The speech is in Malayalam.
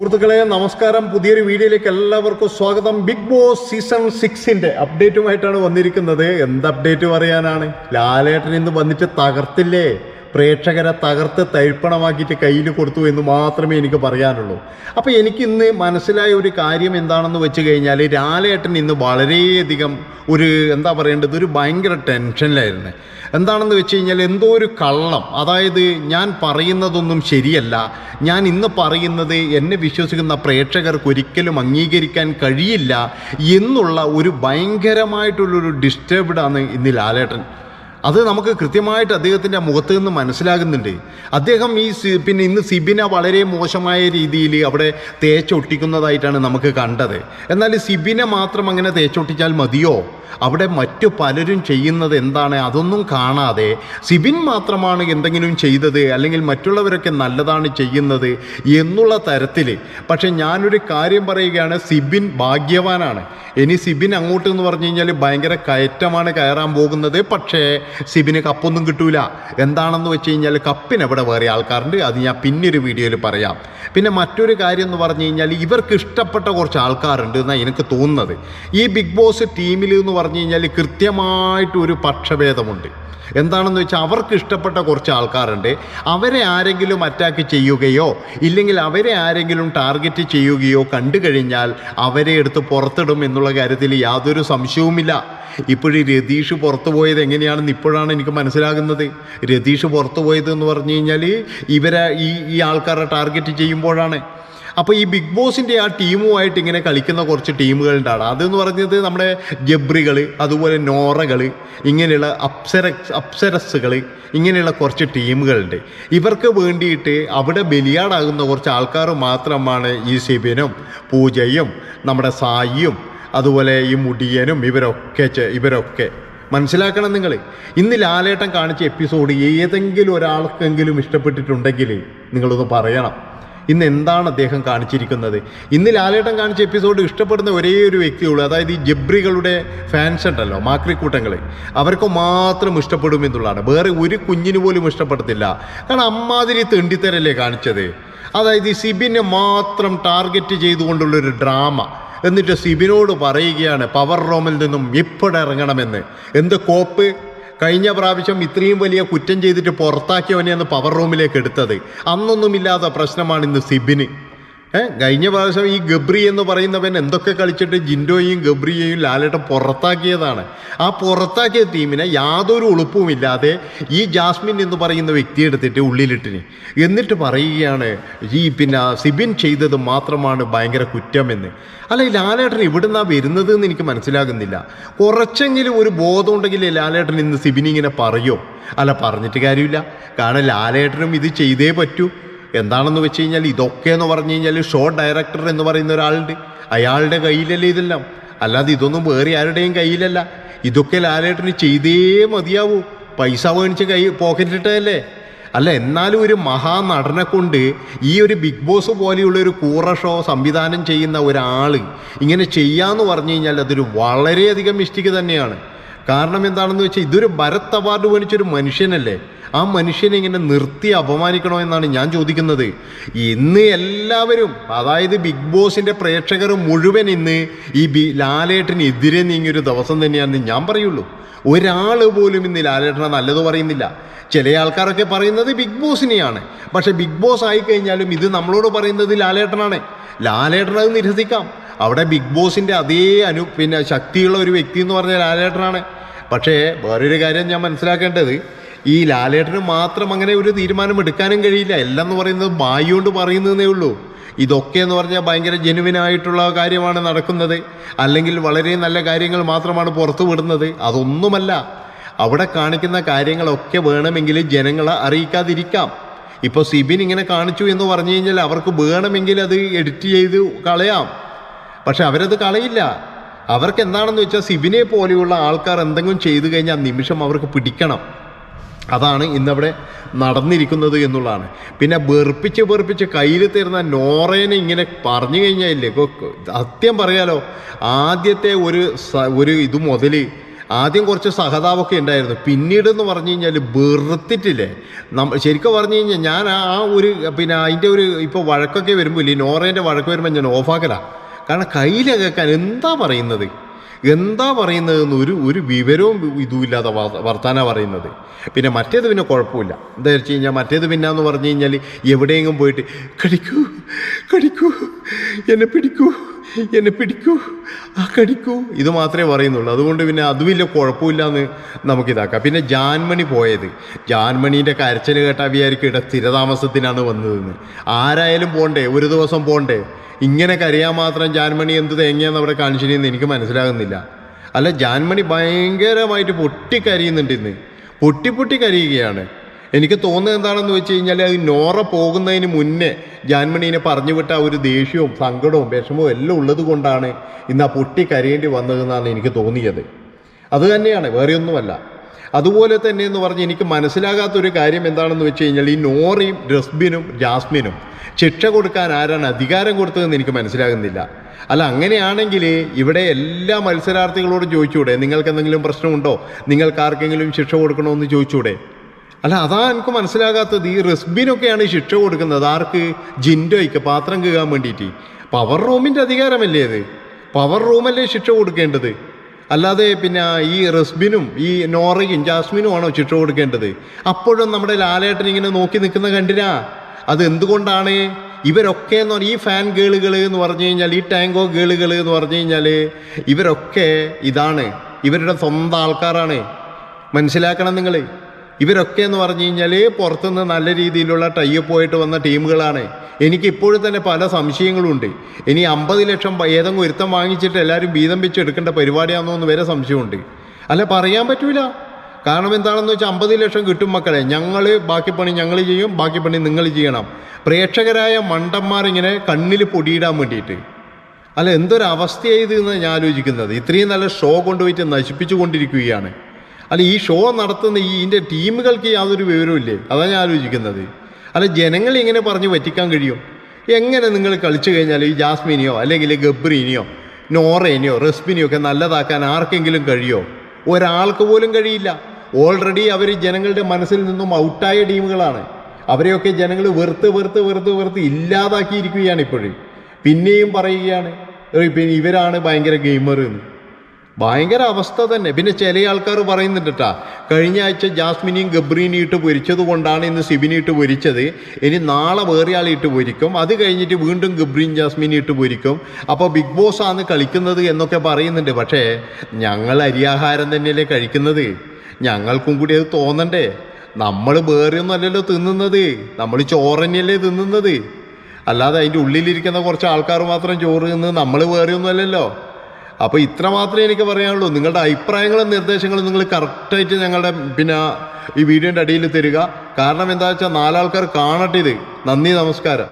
സുഹൃത്തുക്കളെ നമസ്കാരം. പുതിയൊരു വീഡിയോയിലേക്ക് എല്ലാവർക്കും സ്വാഗതം. ബിഗ് ബോസ് സീസൺ സിക്സിന്റെ അപ്ഡേറ്റുമായിട്ടാണ് വന്നിരിക്കുന്നത്. എന്ത് അപ്ഡേറ്റ് പറയാനാണ് ലാലേട്ടൻ ഇന്ന് വന്നിട്ട് തകർത്തില്ലേ? പ്രേക്ഷകരെ തകർത്ത് തരിപ്പണമാക്കിയിട്ട് കയ്യിൽ കൊടുത്തു എന്ന് മാത്രമേ എനിക്ക് പറയാനുള്ളൂ. അപ്പോൾ എനിക്കിന്ന് മനസ്സിലായ ഒരു കാര്യം എന്താണെന്ന് വെച്ച് കഴിഞ്ഞാൽ രാലേട്ടൻ ഇന്ന് വളരെയധികം ഒരു എന്താ പറയേണ്ടത് ഒരു ഭയങ്കര ടെൻഷനിലായിരുന്നു. എന്താണെന്ന് വെച്ച് കഴിഞ്ഞാൽ എന്തോ ഒരു കള്ളം. അതായത് ഞാൻ പറയുന്നതൊന്നും ശരിയല്ല. ഞാൻ ഇന്ന് പറയുന്നത് എന്നെ വിശ്വസിക്കുന്ന പ്രേക്ഷകർക്ക് ഒരിക്കലും അംഗീകരിക്കാൻ കഴിയില്ല എന്നുള്ള ഒരു ഭയങ്കരമായിട്ടുള്ളൊരു ഡിസ്റ്റർബ്ഡാണ് ഇന്ന് ലാലേട്ടൻ. അത് നമുക്ക് കൃത്യമായിട്ട് അദ്ദേഹത്തിന്റെ മുഖത്ത് നിന്ന് മനസ്സിലാകുന്നുണ്ട്. അദ്ദേഹം ഈ പിന്നെ ഇന്ന് സിബിന വളരെ മോശമായ രീതിയിൽ അവിടെ തേച്ചൊട്ടിക്കുന്നതായിട്ടാണ് നമുക്ക് കണ്ടത്. എന്നാൽ സിബിനെ മാത്രം അങ്ങനെ തേച്ചൊട്ടിച്ചാൽ മതിയോ? അവിടെ മറ്റു പലരും ചെയ്യുന്നത് എന്താണ്? അതൊന്നും കാണാതെ സിബിൻ മാത്രമാണ് എന്തെങ്കിലും ചെയ്തത് അല്ലെങ്കിൽ മറ്റുള്ളവരൊക്കെ നല്ലതാണ് ചെയ്യുന്നത് എന്നുള്ള തരത്തിൽ. പക്ഷെ ഞാനൊരു കാര്യം പറയുകയാണ് സിബിൻ ഭാഗ്യവാനാണ്. ഇനി സിബിൻ അങ്ങോട്ട് എന്ന് പറഞ്ഞു കഴിഞ്ഞാൽ ഭയങ്കര കയറ്റമാണ് കയറാൻ പോകുന്നത്. പക്ഷേ സിബിന് കപ്പൊന്നും കിട്ടൂല. എന്താണെന്ന് വെച്ച് കഴിഞ്ഞാൽ കപ്പിന് എവിടെ വേറെ ആൾക്കാരുണ്ട്. അത് ഞാൻ പിന്നൊരു വീഡിയോയിൽ പറയാം. പിന്നെ മറ്റൊരു കാര്യം എന്ന് പറഞ്ഞു കഴിഞ്ഞാൽ ഇവർക്ക് ഇഷ്ടപ്പെട്ട കുറച്ച് ആൾക്കാരുണ്ട് എന്നാണ് എനിക്ക് തോന്നുന്നത്. ഈ ബിഗ് ബോസ് ടീമിൽ എന്ന് പറഞ്ഞു കഴിഞ്ഞാൽ കൃത്യമായിട്ട് ഒരു പക്ഷഭേദമുണ്ട്. എന്താണെന്ന് വെച്ചാൽ അവർക്ക് ഇഷ്ടപ്പെട്ട കുറച്ച് ആൾക്കാരുണ്ട്. അവരെ ആരെങ്കിലും അറ്റാക്ക് ചെയ്യുകയോ ഇല്ലെങ്കിൽ അവരെ ആരെങ്കിലും ടാർഗറ്റ് ചെയ്യുകയോ കണ്ടു കഴിഞ്ഞാൽ അവരെ എടുത്ത് പുറത്തിടും എന്നുള്ള കാര്യത്തിൽ യാതൊരു സംശയവുമില്ല. ഇപ്പോഴും രതീഷ് പുറത്തു പോയത് എങ്ങനെയാണെന്ന് ഇപ്പോഴാണ് എനിക്ക് മനസ്സിലാകുന്നത്. രതീഷ് പുറത്തു പോയത് എന്ന് പറഞ്ഞു കഴിഞ്ഞാൽ ഇവരെ ഈ ഈ ആൾക്കാരെ ടാർഗറ്റ് ചെയ്യുമ്പോഴാണ്. അപ്പോൾ ഈ ബിഗ് ബോസിന്റെ ആ ടീമുമായിട്ട് ഇങ്ങനെ കളിക്കുന്ന കുറച്ച് ടീമുകളുണ്ടാണ്. അതെന്ന് പറഞ്ഞത് നമ്മുടെ ജബ്രികൾ അതുപോലെ നോറകൾ ഇങ്ങനെയുള്ള അപ്സര അപ്സരസുകൾ ഇങ്ങനെയുള്ള കുറച്ച് ടീമുകളുണ്ട്. ഇവർക്ക് വേണ്ടിയിട്ട് അവിടെ ബലിയാടാകുന്ന കുറച്ച് ആൾക്കാർ മാത്രമാണ് ഈ സിബിനും പൂജയും നമ്മുടെ സായിയും അതുപോലെ ഈ മുടിയനും ഇവരൊക്കെ ഇവരൊക്കെ. മനസ്സിലാക്കണം നിങ്ങൾ ഇന്ന് ലാലേട്ടൻ കാണിച്ച എപ്പിസോഡ് ഏതെങ്കിലും ഒരാൾക്കെങ്കിലും ഇഷ്ടപ്പെട്ടിട്ടുണ്ടെങ്കിൽ നിങ്ങളൊന്ന് പറയണം. ഇന്ന് എന്താണ് അദ്ദേഹം കാണിച്ചിരിക്കുന്നത്? ഇന്ന് ലാലേട്ടൻ കാണിച്ച എപ്പിസോഡ് ഇഷ്ടപ്പെടുന്ന ഒരേ ഒരു വ്യക്തിയുള്ളൂ. അതായത് ഈ ജബ്രികളുടെ ഫാൻസ് ഉണ്ടല്ലോ മാക്രിക്കൂട്ടങ്ങൾ അവർക്ക് മാത്രം ഇഷ്ടപ്പെടും എന്നുള്ളതാണ്. വേറെ ഒരു കുഞ്ഞിന് പോലും ഇഷ്ടപ്പെടത്തില്ല. കാരണം അമ്മാതിരി തെണ്ടിത്തരല്ലേ കാണിച്ചത്? അതായത് ഈ സിബിനെ മാത്രം ടാർഗറ്റ് ചെയ്തുകൊണ്ടുള്ളൊരു ഡ്രാമ എന്നിട്ട് സിബിനോട് പറയുകയാണ് പവർ റോമിൽ നിന്നും ഇപ്പോഴിറങ്ങണമെന്ന് എന്ത് കോപ്പ്? കഴിഞ്ഞ പ്രാവശ്യം ഇത്രയും വലിയ കുറ്റം ചെയ്തിട്ട് പുറത്താക്കിയവനെയാണ് പവർ റൂമിലേക്ക് എടുത്തത്. അന്നൊന്നുമില്ലാത്ത പ്രശ്നമാണ് ഇന്ന് സിബിന്. ഏ കഴിഞ്ഞ പ്രാവശ്യം ഈ ഗബ്രി എന്ന് പറയുന്നവൻ എന്തൊക്കെ കളിച്ചിട്ട് ജിൻഡോയും ഗബ്രിയെയും ലാലേട്ടൻ പുറത്താക്കിയതാണ്. ആ പുറത്താക്കിയ ടീമിനെ യാതൊരു ഉളുപ്പുമില്ലാതെ ഈ ജാസ്മിൻ എന്ന് പറയുന്ന വ്യക്തി എടുത്തിട്ട് ഉള്ളിലിട്ടിന്. എന്നിട്ട് പറയുകയാണ് ഈ പിന്നെ സിബിൻ ചെയ്തത് മാത്രമാണ് ഭയങ്കര കുറ്റമെന്ന്. അല്ല ഈ ലാലേട്ടൻ ഇവിടുന്നാ വരുന്നത് എന്ന് എനിക്ക് മനസ്സിലാകുന്നില്ല. കുറച്ചെങ്കിലും ഒരു ബോധം ഉണ്ടെങ്കിൽ ലാലേട്ടൻ ഇന്ന് സിബിൻ ഇങ്ങനെ പറയോ? അല്ല പറഞ്ഞിട്ട് കാര്യമില്ല. കാരണം ലാലേട്ടനും ഇത് ചെയ്തേ പറ്റൂ. എന്താണെന്ന് വെച്ച് കഴിഞ്ഞാൽ ഇതൊക്കെ എന്ന് പറഞ്ഞു കഴിഞ്ഞാൽ ഷോ ഡയറക്ടർ എന്ന് പറയുന്ന ഒരാളുണ്ട്. അയാളുടെ കയ്യിലല്ലേ ഇതെല്ലാം. അല്ലാതെ ഇതൊന്നും വേറെ ആരുടെയും കയ്യിലല്ല. ഇതൊക്കെ ലാലേട്ടന് ചെയ്തേ മതിയാവൂ. പൈസ മേടിച്ച് കൈ പോക്കറ്റിട്ടതല്ലേ അല്ല എന്നാലും ഒരു മഹാനടനെ കൊണ്ട് ഈ ഒരു ബിഗ് ബോസ് പോലെയുള്ള ഒരു കൂറ ഷോ സംവിധാനം ചെയ്യുന്ന ഒരാൾ ഇങ്ങനെ ചെയ്യാന്ന് പറഞ്ഞു കഴിഞ്ഞാൽ അതൊരു വളരെയധികം മിസ്റ്റേക്ക് തന്നെയാണ്. കാരണം എന്താണെന്ന് വെച്ചാൽ ഇതൊരു ഭരത് അവാർഡ് മേടിച്ചൊരു മനുഷ്യനല്ലേ? ആ മനുഷ്യനെ ഇങ്ങനെ നിർത്തി അപമാനിക്കണോ എന്നാണ് ഞാൻ ചോദിക്കുന്നത്. ഇന്ന് എല്ലാവരും അതായത് ബിഗ് ബോസിന്റെ പ്രേക്ഷകർ മുഴുവൻ ഇന്ന് ഈ ബി ലാലേട്ടനെതിരെ നീങ്ങിയൊരു ദിവസം തന്നെയാണെന്ന് ഞാൻ പറയുള്ളൂ. ഒരാൾ പോലും ഇന്ന് ലാലേട്ടനെ നല്ലത് പറയുന്നില്ല. ചില ആൾക്കാരൊക്കെ പറയുന്നത് ബിഗ് ബോസിനെയാണ്. പക്ഷേ ബിഗ് ബോസ് ആയിക്കഴിഞ്ഞാലും ഇത് നമ്മളോട് പറയുന്നത് ലാലേട്ടനാണ്. ലാലേട്ടനത് നിരസിക്കാം. അവിടെ ബിഗ് ബോസിന്റെ അതേ അനു പിന്നെ ശക്തിയുള്ള ഒരു വ്യക്തി എന്ന് പറഞ്ഞാൽ ലാലേട്ടനാണ്. പക്ഷേ വേറൊരു കാര്യം ഞാൻ മനസ്സിലാക്കേണ്ടത്. ഈ ലാലേട്ടന് മാത്രം അങ്ങനെ ഒരു തീരുമാനം എടുക്കാനും കഴിയില്ല. എല്ലാം എന്ന് പറയുന്നത് ബായിയോണ്ട് പറയുന്നതേ ഉള്ളൂ. ഇതൊക്കെ എന്ന് പറഞ്ഞാൽ ഭയങ്കര ജെനുവിനായിട്ടുള്ള കാര്യമാണ് നടക്കുന്നത്. അല്ലെങ്കിൽ വളരെ നല്ല കാര്യങ്ങൾ മാത്രമാണ് പുറത്തു വിടുന്നത്. അതൊന്നുമല്ല. അവിടെ കാണിക്കുന്ന കാര്യങ്ങളൊക്കെ വേണമെങ്കിൽ ജനങ്ങളെ അറിയിക്കാതിരിക്കാം. ഇപ്പോൾ സിബിൻ ഇങ്ങനെ കാണിച്ചു എന്ന് പറഞ്ഞു കഴിഞ്ഞാൽ അവർക്ക് വേണമെങ്കിൽ അത് എഡിറ്റ് ചെയ്ത് കളയാം. പക്ഷെ അവരത് കളയില്ല. അവർക്ക് എന്താണെന്ന് വെച്ചാൽ സിബിനെ പോലെയുള്ള ആൾക്കാർ എന്തെങ്കിലും ചെയ്തു കഴിഞ്ഞാൽ നിമിഷം അവർക്ക് പിടിക്കണം. അതാണ് ഇന്നവിടെ നടന്നിരിക്കുന്നത് എന്നുള്ളതാണ്. പിന്നെ വെറുപ്പിച്ച് വെറുപ്പിച്ച് കയ്യിൽ തരുന്ന നോറേനെ ഇങ്ങനെ പറഞ്ഞു കഴിഞ്ഞാൽ സത്യം പറയാലോ ആദ്യത്തെ ഒരു ഒരു ഇത് മുതൽ ആദ്യം കുറച്ച് സഹതാവൊക്കെ ഉണ്ടായിരുന്നു. പിന്നീട് എന്ന് പറഞ്ഞു കഴിഞ്ഞാൽ വെറുത്തിട്ടില്ലേ? നമ്മ ശരിക്കും പറഞ്ഞു കഴിഞ്ഞാൽ ഞാൻ ആ ഒരു പിന്നെ അതിന്റെ ഒരു ഇപ്പോൾ വഴക്കൊക്കെ വരുമ്പോൾ ഇല്ലേ? നോറേന്റെ വഴക്ക് വരുമ്പോൾ ഞാൻ ഓഫാക്കലാണ് കാരണം കയ്യിലെ കേൾക്കാൻ എന്താ പറയുന്നത്? എന്താ പറയുന്നതെന്ന് ഒരു ഒരു വിവരവും ഇതുമില്ലാതെ വർത്താന പറയുന്നത്. പിന്നെ മറ്റേത് പിന്നെ കുഴപ്പമില്ല. എന്താ വെച്ച് കഴിഞ്ഞാൽ മറ്റേത് പിന്നെ എന്ന് പറഞ്ഞു കഴിഞ്ഞാൽ എവിടെയെങ്കിലും പോയിട്ട് കടിക്കൂ കടിക്കൂ എന്നെ പിടിക്കൂ. എന്നെ പിടിക്കൂ ആ കടിക്കൂ ഇത് മാത്രമേ പറയുന്നുള്ളൂ. അതുകൊണ്ട് പിന്നെ അത് വലിയ കുഴപ്പമില്ല എന്ന് നമുക്കിതാക്കാം. പിന്നെ ജാൻമണി പോയത്. ജാൻമണീന്റെ കരച്ചൽ കേട്ടാൽ വിചാരിക്കും ഇവിടെ സ്ഥിരതാമസത്തിനാണ് വന്നതെന്ന്. ആരായാലും പോണ്ടേ? ഒരു ദിവസം പോണ്ടേ? ഇങ്ങനെ കരയാൻ മാത്രം ജാൻമണി എന്ത് തേങ്ങയാന്ന് അവിടെ കാണിച്ചിരുന്നെന്ന് എനിക്ക് മനസ്സിലാകുന്നില്ല. അല്ല ജാൻമണി ഭയങ്കരമായിട്ട് പൊട്ടിക്കരിയുന്നുണ്ട് ഇന്ന്. പൊട്ടി പൊട്ടി കരയുകയാണ്. എനിക്ക് തോന്നുന്നത് എന്താണെന്ന് വെച്ച് കഴിഞ്ഞാൽ അത് നോറ പോകുന്നതിന് മുന്നേ ജാൻമണീനെ പറഞ്ഞു വിട്ട ഒരു ദേഷ്യവും സങ്കടവും വിഷമവും എല്ലാം ഉള്ളത് കൊണ്ടാണ് ഇന്ന് ആ പൊട്ടി കരയേണ്ടി വന്നതെന്നാണ് എനിക്ക് തോന്നിയത്. അത് തന്നെയാണ് വേറെയൊന്നുമല്ല. അതുപോലെ തന്നെ എന്ന് പറഞ്ഞ് എനിക്ക് മനസ്സിലാകാത്തൊരു കാര്യം എന്താണെന്ന് വെച്ച് കഴിഞ്ഞാൽ ഈ നോറയും റസ്ബിനും ജാസ്മിനും ശിക്ഷ കൊടുക്കാൻ ആരാണ് അധികാരം കൊടുത്തതെന്ന് എനിക്ക് മനസ്സിലാകുന്നില്ല. അല്ല അങ്ങനെയാണെങ്കിൽ ഇവിടെ എല്ലാ മത്സരാർത്ഥികളോടും ചോദിച്ചൂടെ? നിങ്ങൾക്ക് എന്തെങ്കിലും പ്രശ്നമുണ്ടോ? നിങ്ങൾക്ക് ആർക്കെങ്കിലും ശിക്ഷ കൊടുക്കണമെന്ന് ചോദിച്ചൂടെ? അല്ല അതാ എനിക്ക് മനസ്സിലാകാത്തത്. ഈ റസ്ബിനൊക്കെയാണ് ശിക്ഷ കൊടുക്കുന്നത്. ആർക്ക്? ജിൻഡോയ്ക്ക് പാത്രം കീകാൻ വേണ്ടിയിട്ട്. പവർ റൂമിന്റെ അധികാരമല്ലേ അത് പവർ റൂമല്ലേ ശിക്ഷ കൊടുക്കേണ്ടത്? അല്ലാതെ പിന്നെ ഈ റെസ്ബിനും ഈ നോറയും ജാസ്മിനും ആണോ ശിക്ഷ കൊടുക്കേണ്ടത്? അപ്പോഴും നമ്മുടെ ലാലേട്ടൻ ഇങ്ങനെ നോക്കി നിൽക്കുന്ന കണ്ടിനാ? അത് എന്തുകൊണ്ടാണ്? ഇവരൊക്കെ എന്ന് പറഞ്ഞാൽ ഈ ഫാൻ ഗേളുകൾ എന്ന് പറഞ്ഞു കഴിഞ്ഞാൽ ഈ ടാങ്കോ ഗേളുകൾ എന്ന് പറഞ്ഞു കഴിഞ്ഞാൽ ഇവരൊക്കെ ഇതാണ്. ഇവരുടെ സ്വന്തം ആൾക്കാരാണ്. മനസ്സിലാക്കണം നിങ്ങൾ ഇവരൊക്കെ എന്ന് പറഞ്ഞു കഴിഞ്ഞാൽ പുറത്തുനിന്ന് നല്ല രീതിയിലുള്ള ടൈപ്പ് പോയിട്ട് വന്ന ടീമുകളാണ്. എനിക്ക് ഇപ്പോഴും തന്നെ പല സംശയങ്ങളുണ്ട്. ഇനി അമ്പത് ലക്ഷം ഏതെങ്കിലും ഒരുത്തം വാങ്ങിച്ചിട്ട് എല്ലാവരും വീതം വെച്ച് എടുക്കേണ്ട പരിപാടിയാണെന്നോ എന്ന് വരെ സംശയമുണ്ട്. അല്ല പറയാൻ പറ്റൂല. കാരണം എന്താണെന്ന് വെച്ചാൽ അമ്പത് ലക്ഷം കിട്ടും മക്കളെ. ഞങ്ങൾ ബാക്കി പണി ഞങ്ങൾ ചെയ്യും ബാക്കി പണി നിങ്ങൾ ചെയ്യണം. പ്രേക്ഷകരായ മണ്ടന്മാരിങ്ങനെ കണ്ണിൽ പൊടിയിടാൻ വേണ്ടിയിട്ട്. അല്ല എന്തൊരു ഇത് എന്ന് ഞാൻ ആലോചിക്കുന്നത്. ഇത്രയും നല്ല ഷോ കൊണ്ടുപോയിട്ട് നശിപ്പിച്ചു കൊണ്ടിരിക്കുകയാണ് അല്ല ഈ ഷോ നടത്തുന്ന ഈ ഇതിന്റെ ടീമുകൾക്ക് യാതൊരു വിവരമില്ലേ അതാണ് ഞാൻ ആലോചിക്കുന്നത്. അല്ല ജനങ്ങൾ ഇങ്ങനെ പറഞ്ഞ് പറ്റിക്കാൻ കഴിയും. എങ്ങനെ നിങ്ങൾ കളിച്ചു കഴിഞ്ഞാൽ ഈ ജാസ്മിനെയോ അല്ലെങ്കിൽ ഗബ്രീനെയോ നോറേനെയോ റെസ്പിനെയോ ഒക്കെ നല്ലതാക്കാൻ ആർക്കെങ്കിലും കഴിയോ? ഒരാൾക്ക് പോലും കഴിയില്ല. ഓൾറെഡി അവർ ജനങ്ങളുടെ മനസ്സിൽ നിന്നും ഔട്ടായ ടീമുകളാണ്. അവരെയൊക്കെ ജനങ്ങൾ വെറുത്ത് വെറുത്ത് വെറുത്ത് വെറുത്ത് ഇല്ലാതാക്കിയിരിക്കുകയാണ് ഇപ്പോഴും. പിന്നെയും പറയുകയാണ് പിന്നെ ഇവരാണ് ഭയങ്കര ഗെയിമർ എന്ന്. ഭയങ്കര അവസ്ഥ തന്നെ. പിന്നെ ചില ആൾക്കാർ പറയുന്നുണ്ട് കേട്ടാ കഴിഞ്ഞ ആഴ്ച ജാസ്മിനിയും ഗബ്രീനും ഇട്ട് പൊരിച്ചത് കൊണ്ടാണ് ഇന്ന് സിബിനി ഇട്ട് പൊരിച്ചത്. ഇനി നാളെ വേറെ ആളിട്ട് പൊരിക്കും. അത് കഴിഞ്ഞിട്ട് വീണ്ടും ഗബ്രീൻ ജാസ്മിനി ഇട്ട് പൊരിക്കും. അപ്പോൾ ബിഗ് ബോസ് ആണ് കളിക്കുന്നത് എന്നൊക്കെ പറയുന്നുണ്ട്. പക്ഷേ ഞങ്ങൾ അരിയാഹാരം തന്നെയല്ലേ കഴിക്കുന്നത്. ഞങ്ങൾക്കും കൂടി അത് തോന്നണ്ടേ. നമ്മൾ വേറെ ഒന്നും അല്ലല്ലോ തിന്നുന്നത്. നമ്മൾ ചോറന്നെയല്ലേ തിന്നുന്നത്. അല്ലാതെ അതിന്റെ ഉള്ളിലിരിക്കുന്ന കുറച്ച് ആൾക്കാർ മാത്രം ചോറ് തിന്ന് നമ്മൾ വേറെയൊന്നും അല്ലല്ലോ. അപ്പോൾ ഇത്ര മാത്രമേ എനിക്ക് പറയാനുള്ളൂ. നിങ്ങളുടെ അഭിപ്രായങ്ങളും നിർദ്ദേശങ്ങളും നിങ്ങൾ കറക്റ്റായിട്ട് ഞങ്ങളുടെ പിന്നെ ഈ വീഡിയോന്റെ അടിയിൽ തരിക. കാരണം എന്താ വെച്ചാൽ നാലാൾക്കാർ കാണട്ടെ ഇത്. നന്ദി നമസ്കാരം.